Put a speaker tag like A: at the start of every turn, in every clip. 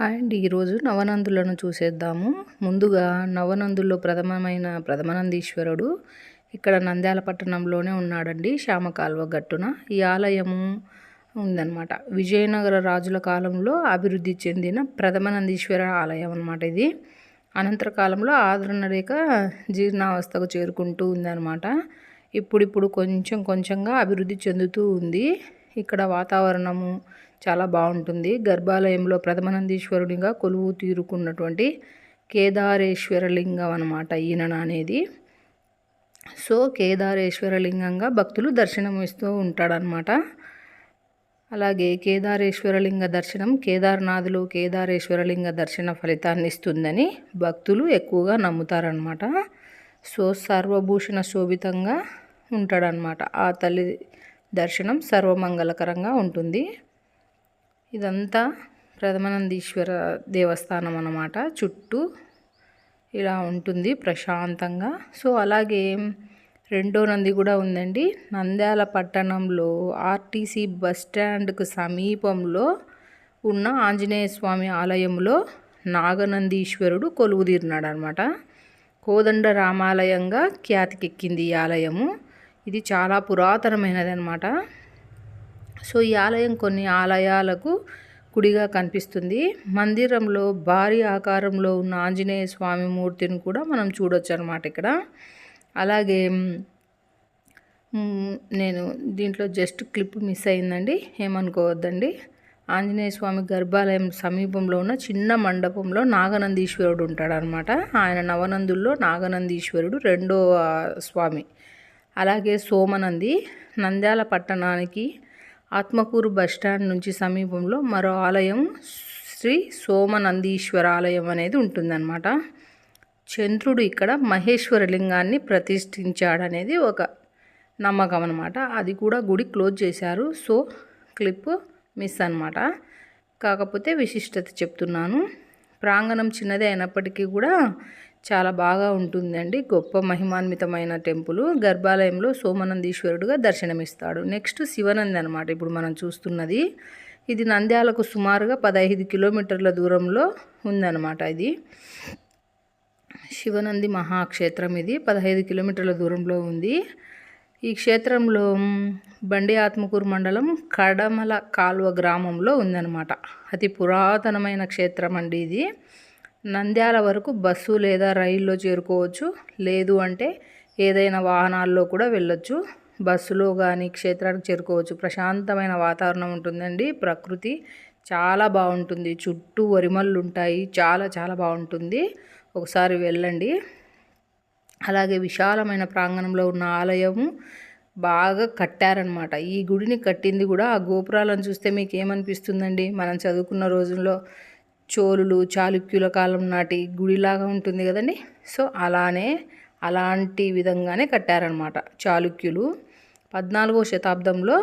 A: Hi అండి. ఈరోజు నవనందులను చూసేద్దాము. ముందుగా నవనందుల్లో ప్రథమమైన ప్రథమనందీశ్వరుడు ఇక్కడ నంద్యాల పట్టణంలోనే ఉన్నాడండి శ్యామకాల్వ గట్టున. ఈ ఆలయము ఉందన్నమాట. విజయనగర రాజుల కాలంలో అభివృద్ధి చెందిన ప్రథమనందీశ్వర ఆలయం అనమాట ఇది. అనంతర కాలంలో ఆదరణ రేఖ జీర్ణావస్థకు చేరుకుంటూ ఉందన్నమాట. ఇప్పుడిప్పుడు కొంచెం కొంచెంగా అభివృద్ధి చెందుతూ ఉంది. ఇక్కడ వాతావరణము చాలా బాగుంటుంది. గర్భాలయంలో ప్రథమనందీశ్వరునిగా కొలువు తీరుకున్నటువంటి కేదారేశ్వరలింగం అనమాట ఈయన అనేది సో కేదారేశ్వరలింగంగా భక్తులు దర్శనం ఇస్తూ ఉంటాడనమాట. అలాగే కేదారేశ్వరలింగ దర్శనం కేదార్నాథులు కేదారేశ్వరలింగ దర్శన ఫలితాన్ని ఇస్తుందని భక్తులు ఎక్కువగా నమ్ముతారనమాట. సో సర్వభూషణ శోభితంగా ఉంటాడనమాట. ఆ తల్లి దర్శనం సర్వమంగళకరంగా ఉంటుంది. ఇదంతా ప్రథమనందీశ్వర దేవస్థానం అన్నమాట. చుట్టూ ఇలా ఉంటుంది ప్రశాంతంగా. సో అలాగే రెండో నంది కూడా ఉందండి. నంద్యాల పట్టణంలో ఆర్టీసీ బస్ స్టాండ్కు సమీపంలో ఉన్న ఆంజనేయ స్వామి ఆలయంలో నాగనందీశ్వరుడు కొలువుదీరినాడు అనమాట కోదండ రామాలయంగా ఖ్యాతికెక్కింది ఈ ఆలయము. ఇది చాలా పురాతనమైనది అనమాట సో ఈ ఆలయం కొన్ని ఆలయాలకు కుడిగా కనిపిస్తుంది. మందిరంలో భారీ ఆకారంలో ఉన్న ఆంజనేయ స్వామి మూర్తిని కూడా మనం చూడొచ్చు అనమాట ఇక్కడ. అలాగే నేను దీంట్లో జస్ట్ క్లిప్ మిస్ అయిందండి ఏమనుకోవద్దండి. ఆంజనేయ స్వామి గర్భాలయం సమీపంలో ఉన్న చిన్న మండపంలో నాగనందీశ్వరుడు ఉంటాడనమాట ఆయన నవనందుల్లో నాగనందీశ్వరుడు రెండో స్వామి. అలాగే సోమనంది నంద్యాల పట్టణానికి ఆత్మకూరు బస్టాండ్ నుంచి సమీపంలో మరో ఆలయం శ్రీ సోమనందీశ్వర ఆలయం అనేది ఉంటుందన్నమాట. చంద్రుడు ఇక్కడ మహేశ్వర లింగాన్ని ప్రతిష్ఠించాడనేది ఒక నమ్మకం అనమాట అది కూడా గుడి క్లోజ్ చేశారు. సో క్లిప్ మిస్ అనమాట కాకపోతే విశిష్టత చెప్తున్నాను. ప్రాంగణం చిన్నదే అయినప్పటికీ కూడా చాలా బాగా ఉంటుందండి. గొప్ప మహిమాన్వితమైన టెంపుల్. గర్భాలయంలో సోమనందీశ్వరుడుగా దర్శనమిస్తాడు. నెక్స్ట్ శివనంది అనమాట ఇప్పుడు మనం చూస్తున్నది. ఇది నంద్యాలకు సుమారుగా పదహైదు కిలోమీటర్ల దూరంలో ఉందన్నమాట ఇది. శివనంది మహాక్షేత్రం ఇది. పదహైదు కిలోమీటర్ల దూరంలో ఉంది. ఈ క్షేత్రంలో బండి ఆత్మకూరు మండలం కడమల కాలువ గ్రామంలో ఉందన్నమాట. అతి పురాతనమైన క్షేత్రం అండి ఇది. నంద్యాల వరకు బస్సు లేదా రైల్లో చేరుకోవచ్చు. లేదు అంటే ఏదైనా వాహనాల్లో కూడా వెళ్ళొచ్చు. బస్సులో కానీ క్షేత్రానికి చేరుకోవచ్చు. ప్రశాంతమైన వాతావరణం ఉంటుందండి. ప్రకృతి చాలా బాగుంటుంది. చుట్టూ వరిమల్లు ఉంటాయి. చాలా చాలా బాగుంటుంది. ఒకసారి వెళ్ళండి. అలాగే విశాలమైన ప్రాంగణంలో ఉన్న ఆలయము బాగా కట్టారనమాట ఈ గుడిని కట్టింది కూడా ఆ గోపురాలను చూస్తే మీకు ఏమనిపిస్తుందండి? మనం చదువుకున్న రోజుల్లో చోళులు చాళుక్యుల కాలం నాటి గుడిలాగా ఉంటుంది కదండి. సో అలానే అలాంటి విధంగానే కట్టారనమాట చాళుక్యులు. పద్నాలుగో శతాబ్దంలో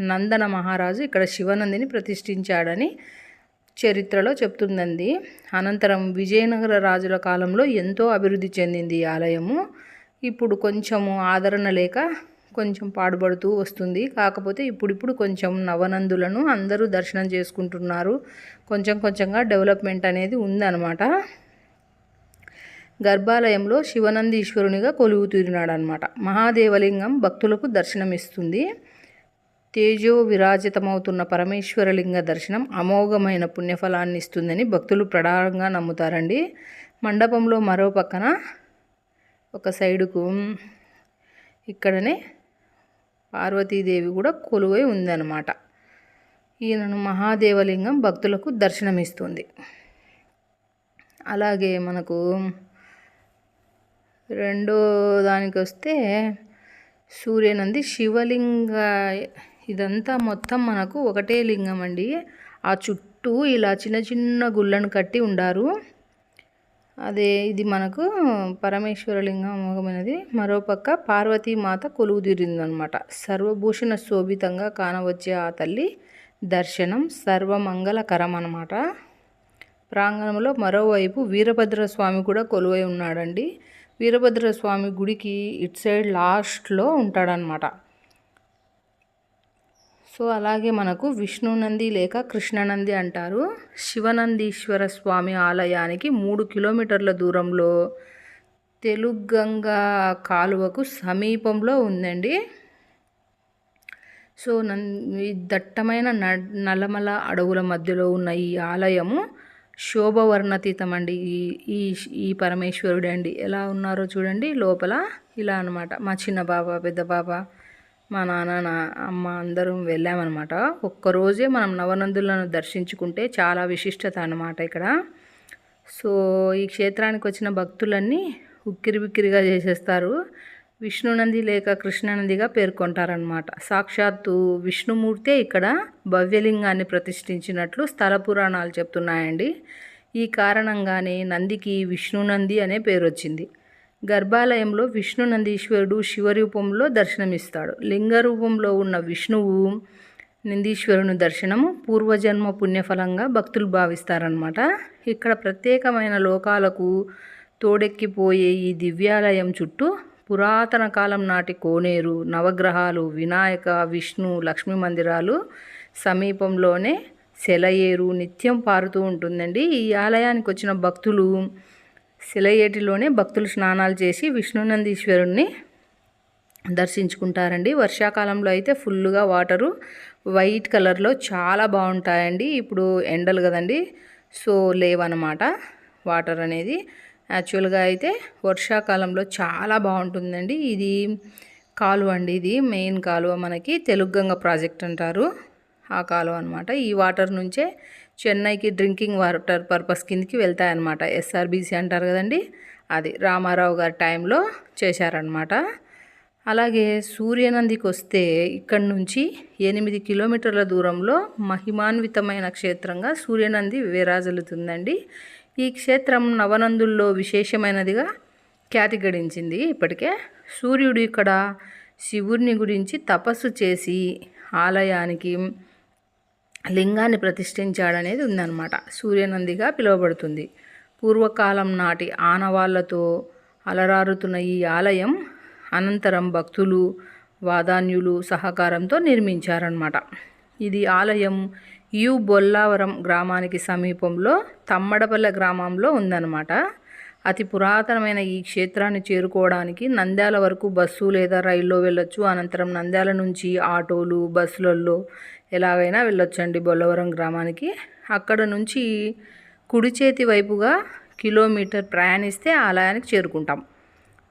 A: నందన మహారాజు ఇక్కడ శివనందిని ప్రతిష్ఠించాడని చరిత్రలో చెప్తుందండి. అనంతరం విజయనగర రాజుల కాలంలో ఎంతో అభివృద్ధి చెందింది ఈ ఆలయము. ఇప్పుడు కొంచెము ఆదరణ లేక కొంచెం పాడుపడుతూ వస్తుంది. కాకపోతే ఇప్పుడిప్పుడు కొంచెం నవనందులను అందరూ దర్శనం చేసుకుంటున్నారు. కొంచెం కొంచెంగా డెవలప్మెంట్ అనేది ఉందన్నమాట. గర్భాలయంలో శివనందీశ్వరునిగా కొలువుతీరినాడనమాట మహాదేవలింగం భక్తులకు దర్శనమిస్తుంది. తేజో విరాజితమవుతున్న పరమేశ్వరలింగ దర్శనం అమోఘమైన పుణ్యఫలాన్ని ఇస్తుందని భక్తులు ప్రధానంగా నమ్ముతారండి. మండపంలో మరో పక్కన ఒక సైడుకు ఇక్కడనే పార్వతీదేవి కూడా కొలువై ఉందన్నమాట. ఈయనను మహాదేవలింగం భక్తులకు దర్శనమిస్తుంది. అలాగే మనకు రెండో దానికి వస్తే సూర్యనంది శివలింగ ఇదంతా మొత్తం మనకు ఒకటే లింగం అండి ఆ చుట్టూ ఇలా చిన్న చిన్న గుళ్ళను కట్టి ఉండారు. అదే ఇది మనకు పరమేశ్వరలింగం అమోఘమైనది. మరోపక్క పార్వతీమాత కొలువు తీరిందనమాట సర్వభూషణ శోభితంగా కానవచ్చే ఆ తల్లి దర్శనం సర్వమంగళకరం అనమాట ప్రాంగణంలో మరోవైపు వీరభద్ర స్వామి కూడా కొలువై ఉన్నాడండి. వీరభద్ర స్వామి గుడికి ఇటు సైడ్ లాస్ట్లో ఉంటాడనమాట సో అలాగే మనకు విష్ణునంది లేక కృష్ణనంది అంటారు. శివనందీశ్వర స్వామి ఆలయానికి మూడు కిలోమీటర్ల దూరంలో తెలుగంగా కాలువకు సమీపంలో ఉందండి. సో నన్ ఈ దట్టమైన నలమల అడవుల మధ్యలో ఉన్న ఈ ఆలయము శోభవర్ణతీతం అండి ఈ ఈ ఈ పరమేశ్వరుడు అండి ఎలా ఉన్నారో చూడండి లోపల. ఇలా అనమాట మా చిన్న బాబా పెద్ద బాబా మా నాన్న నా అమ్మ అందరం వెళ్ళామన్నమాట. ఒక్కరోజే మనం నవనందులను దర్శించుకుంటే చాలా విశిష్టత అనమాట ఇక్కడ. సో ఈ క్షేత్రానికి వచ్చిన భక్తులన్నీ ఉక్కిరి బిక్కిరిగా చేసేస్తారు. విష్ణునంది లేక కృష్ణనందిగా పేర్కొంటారనమాట సాక్షాత్తు విష్ణుమూర్తే ఇక్కడ భవ్యలింగాన్ని ప్రతిష్ఠించినట్లు స్థల పురాణాలు చెప్తున్నాయండి. ఈ కారణంగానే నందికి విష్ణునంది అనే పేరు వచ్చింది గర్భాలయంలో విష్ణు నందీశ్వరుడు శివరూపంలో దర్శనమిస్తాడు. లింగ రూపంలో ఉన్న విష్ణువు నందీశ్వరుని దర్శనము పూర్వజన్మ పుణ్యఫలంగా భక్తులు భావిస్తారనమాట ఇక్కడ ప్రత్యేకమైన లోకాలకు తోడెక్కిపోయే ఈ దివ్యాలయం చుట్టూ పురాతన కాలం నాటి కోనేరు నవగ్రహాలు వినాయక విష్ణు లక్ష్మీ మందిరాలు సమీపంలోనే సెలయేరు నిత్యం పారుతూ ఉంటుందండి. ఈ ఆలయానికి వచ్చిన భక్తులు శిలయేటిలోనే భక్తులు స్నానాలు చేసి విష్ణునందీశ్వరుణ్ణి దర్శించుకుంటారండి. వర్షాకాలంలో అయితే ఫుల్గా వాటరు వైట్ కలర్లో చాలా బాగుంటాయండి. ఇప్పుడు ఎండలు కదండి సో లేవన్నమాట వాటర్ అనేది. యాక్చువల్గా అయితే వర్షాకాలంలో చాలా బాగుంటుందండి. ఇది కాలువ అండి ఇది మెయిన్ కాలువ మనకి. తెలుగంగ ప్రాజెక్ట్ అంటారు. ఆ కాలువ అనమాట ఈ వాటర్ నుంచే చెన్నైకి డ్రింకింగ్ వాటర్ పర్పస్ కిందకి వెళ్తాయన్నమాట. ఎస్ఆర్బీసీ అంటారు కదండి? అది రామారావు గారి టైంలో చేశారనమాట అలాగే సూర్యనందికి వస్తే ఇక్కడి నుంచి ఎనిమిది కిలోమీటర్ల దూరంలో మహిమాన్వితమైన క్షేత్రంగా సూర్యనంది విరాజలుతుందండి ఈ క్షేత్రం నవనందుల్లో విశేషమైనదిగా ఖ్యాతి గడించింది ఇప్పటికే సూర్యుడు ఇక్కడ శివుడిని గురించి తపస్సు చేసి ఆలయానికి లింగాన్ని ప్రతిష్ఠించాడనేది ఉందన్నమాట. సూర్యనందిగా పిలువబడుతుంది. పూర్వకాలం నాటి ఆనవాళ్ళతో అలరారుతున్న ఈ ఆలయం అనంతరం భక్తులు వాదాన్యులు సహకారంతో నిర్మించారన్నమాట. ఇది ఆలయం యు బొల్లావరం గ్రామానికి సమీపంలో తమ్మడపల్లె గ్రామంలో ఉందన్నమాట. అతి పురాతనమైన ఈ క్షేత్రాన్ని చేరుకోవడానికి నంద్యాల వరకు బస్సు లేదా రైల్లో వెళ్ళొచ్చు. అనంతరం నంద్యాల నుంచి ఆటోలు బస్సులలో ఎలాగైనా వెళ్ళొచ్చండి బొల్లవరం గ్రామానికి. అక్కడ నుంచి కుడి చేతి వైపుగా కిలోమీటర్ ప్రయాణిస్తే ఆలయానికి చేరుకుంటాం.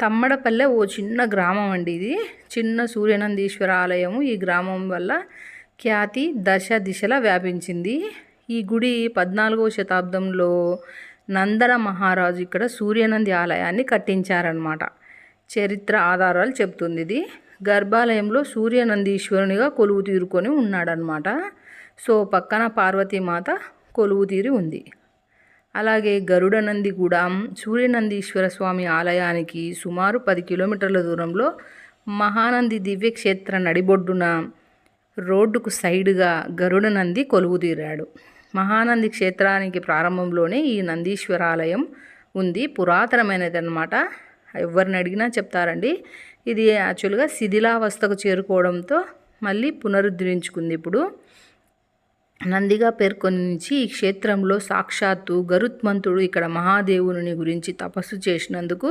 A: తమ్మడపల్లె ఓ చిన్న గ్రామం అండి ఇది. చిన్న సూర్యనందీశ్వర ఆలయము ఈ గ్రామం వల్ల ఖ్యాతి దశ దిశలా వ్యాపించింది. ఈ గుడి పద్నాలుగవ శతాబ్దంలో నందన మహారాజు ఇక్కడ సూర్యనంది ఆలయాన్ని కట్టించారనమాట చరిత్ర ఆధారాలు చెప్తుంది ఇది. గర్భాలయంలో సూర్యనందీశ్వరునిగా కొలువు తీరుకొని ఉన్నాడనమాట సో పక్కన పార్వతీమాత కొలువు తీరి ఉంది. అలాగే గరుడనంది కూడా సూర్యనందీశ్వర స్వామి ఆలయానికి సుమారు పది కిలోమీటర్ల దూరంలో మహానంది దివ్యక్షేత్ర నడిబొడ్డున రోడ్డుకు సైడుగా గరుడ నంది కొలువుదీరాడు మహానంది క్షేత్రానికి ప్రారంభంలోనే ఈ నందీశ్వరాలయం ఉంది. పురాతనమైనది అనమాట ఎవరిని అడిగినా చెప్తారండి. ఇది యాక్చువల్గా శిథిలావస్థకు చేరుకోవడంతో మళ్ళీ పునరుద్ధరించుకుంది ఇప్పుడు. నందిగా పేర్కొనించి ఈ క్షేత్రంలో సాక్షాత్తు గరుత్మంతుడు ఇక్కడ మహాదేవుని గురించి తపస్సు చేసినందుకు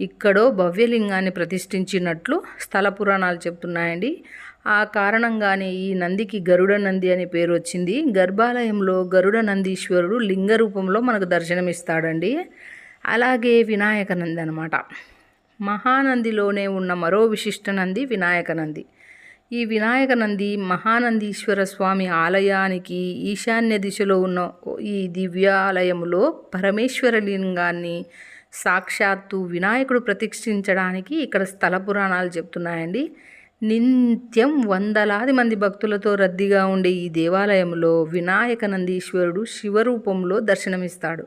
A: ఇక్కడో భవ్యలింగాన్ని ప్రతిష్ఠించినట్లు స్థల పురాణాలు చెప్తున్నాయండి. ఆ కారణంగానే ఈ నందికి గరుడ నంది అనే పేరు వచ్చింది. గర్భాలయంలో గరుడ నందీశ్వరుడు లింగ రూపంలో మనకు దర్శనమిస్తాడండి. అలాగే వినాయక నంది అనమాట మహానందిలోనే ఉన్న మరో విశిష్ట నంది వినాయక నంది. ఈ వినాయక నంది మహానందీశ్వర స్వామి ఆలయానికి ఈశాన్య దిశలో ఉన్న ఈ దివ్యాలయములో పరమేశ్వర లింగాన్ని సాక్షాత్తు వినాయకుడు ప్రతిష్ఠించడానికి ఇక్కడ స్థల పురాణాలు చెప్తున్నాయండి. నిత్యం వందలాది మంది భక్తులతో రద్దీగా ఉండే ఈ దేవాలయంలో వినాయక నందీశ్వరుడు శివరూపంలో దర్శనమిస్తాడు.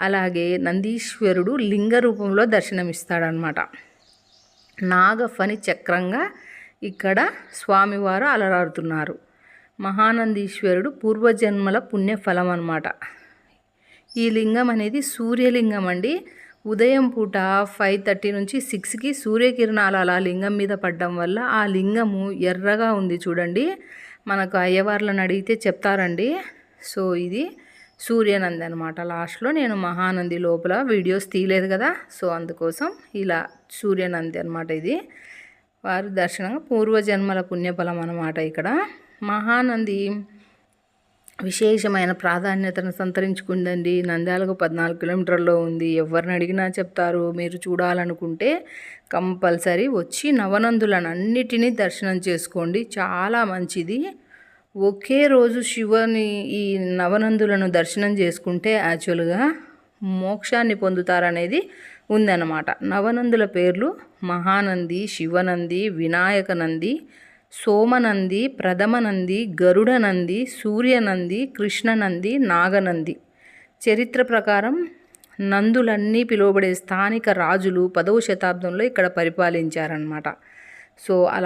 A: అలాగే నందీశ్వరుడు లింగ రూపంలో దర్శనమిస్తాడనమాట. నాగఫని చక్రంగా ఇక్కడ స్వామివారు అలరారుతున్నారు. మహానందీశ్వరుడు పూర్వజన్మల పుణ్యఫలం అనమాట ఈ లింగం అనేది సూర్యలింగం అండి. ఉదయం పూట ఫైవ్ థర్టీ నుంచి సిక్స్కి సూర్యకిరణాలు అలా లింగం మీద పడడం వల్ల ఆ లింగము ఎర్రగా ఉంది చూడండి. మనకు అయ్యవార్లను అడిగితే చెప్తారండి. సో ఇది సూర్యానంది అనమాట లాస్ట్లో నేను మహానంది లోపల వీడియోస్ తీయలేదు కదా సో అందుకోసం ఇలా సూర్యానంది అనమాట ఇది. వారి దర్శనంగా పూర్వజన్మల పుణ్యఫలం అనమాట ఇక్కడ. మహానంది విశేషమైన ప్రాధాన్యతను సంతరించుకుందండి. నంద్యాలకు పద్నాలుగు కిలోమీటర్లో ఉంది. ఎవరిని అడిగినా చెప్తారు. మీరు చూడాలనుకుంటే కంపల్సరీ వచ్చి నవనందులను అన్నిటినీ దర్శనం చేసుకోండి. చాలా మంచిది. ఒకే రోజు శివుని ఈ నవనందులను దర్శనం చేసుకుంటే యాక్చువల్గా మోక్షాన్ని పొందుతారనేది ఉందన్నమాట. నవనందుల పేర్లు మహానంది శివనంది వినాయక నంది సోమనంది ప్రథమనంది గరుడనంది సూర్యనంది కృష్ణనంది నాగనంది. చరిత్ర ప్రకారం నందులన్నీ పిలువబడే స్థానిక రాజులు పదవ శతాబ్దంలో ఇక్కడ పరిపాలించారనమాట సో అలా